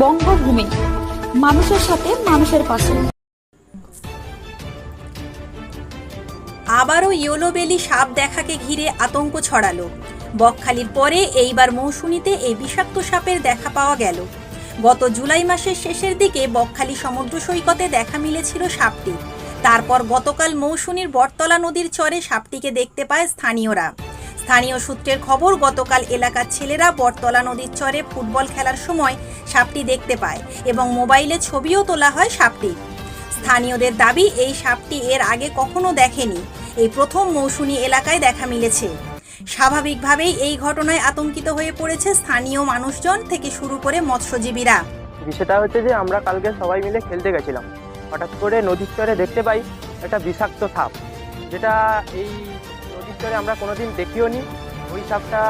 বঙ্গভূমি। মানুষের সাথে মানুষের পাশে। আবারও ইয়োলোবেলি সাপ দেখাকে ঘিরে আতঙ্ক ছড়ালো। বকখালির পরে এইবার মৌসুমীতে এই বিষাক্ত সাপের দেখা পাওয়া গেল। গত জুলাই মাসের শেষের দিকে বকখালি সমুদ্র সৈকতে দেখা মিলেছিল সাপটি। তারপর গতকাল মৌসুমীর বটতলা নদীর চরে সাপটিকে দেখতে পায় স্থানীয়রা। স্থানীয় সূত্রের খবর, গতকাল এলাকার ছেলেরা বটতলা নদীর চরে ফুটবল খেলার সময় সাপটি দেখতে পায় এবং মোবাইলে ছবিও তোলা হয় সাপটি স্থানীয়দের দাবি, এই সাপটি এর আগে কখনো দেখেনি। এই প্রথম মৌসুমী এলাকায় দেখা মিলেছে। স্বাভাবিকভাবেই এই ঘটনায় আতঙ্কিত হয়ে পড়েছে স্থানীয় মানুষজন থেকে শুরু করে মৎস্যজীবীরা। বিষয়টা হচ্ছে যে, আমরা কালকে সবাই মিলে খেলতে গেছিলাম। হঠাৎ করে নদীর চরে দেখতে পাই একটা বিষাক্ত সাপ, যেটা এই চরে আমরা কোনোদিন দেখিও নি, ওই সাপটা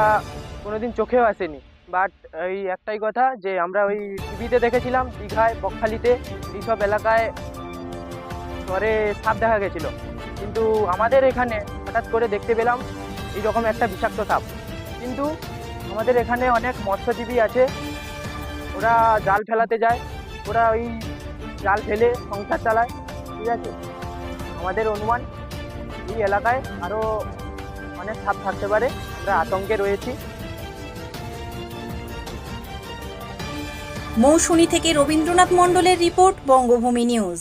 কোনোদিন চোখেও আসেনি। বাট এই একটাই কথা যে আমরা ওই টিভিতে দেখেছিলাম, দীঘায়, বকখালিতে, এইসব এলাকায় চরে সাপ দেখা গেছিল। কিন্তু আমাদের এখানে হঠাৎ করে দেখতে পেলাম এইরকম একটা বিষাক্ত সাপ। কিন্তু আমাদের এখানে অনেক মৎস্যজীবী আছে, ওরা জাল ফেলাতে যায়, ওরা ওই জাল ফেলে সংসার চালায়, ঠিক আছে? আমাদের অনুমান, এই এলাকায় আরও অনেক সাপ থাকতে পারে আমরা আতঙ্কে রয়েছি। মৌসুমী থেকে রবীন্দ্রনাথ মণ্ডলের রিপোর্ট বঙ্গভূমি নিউজ।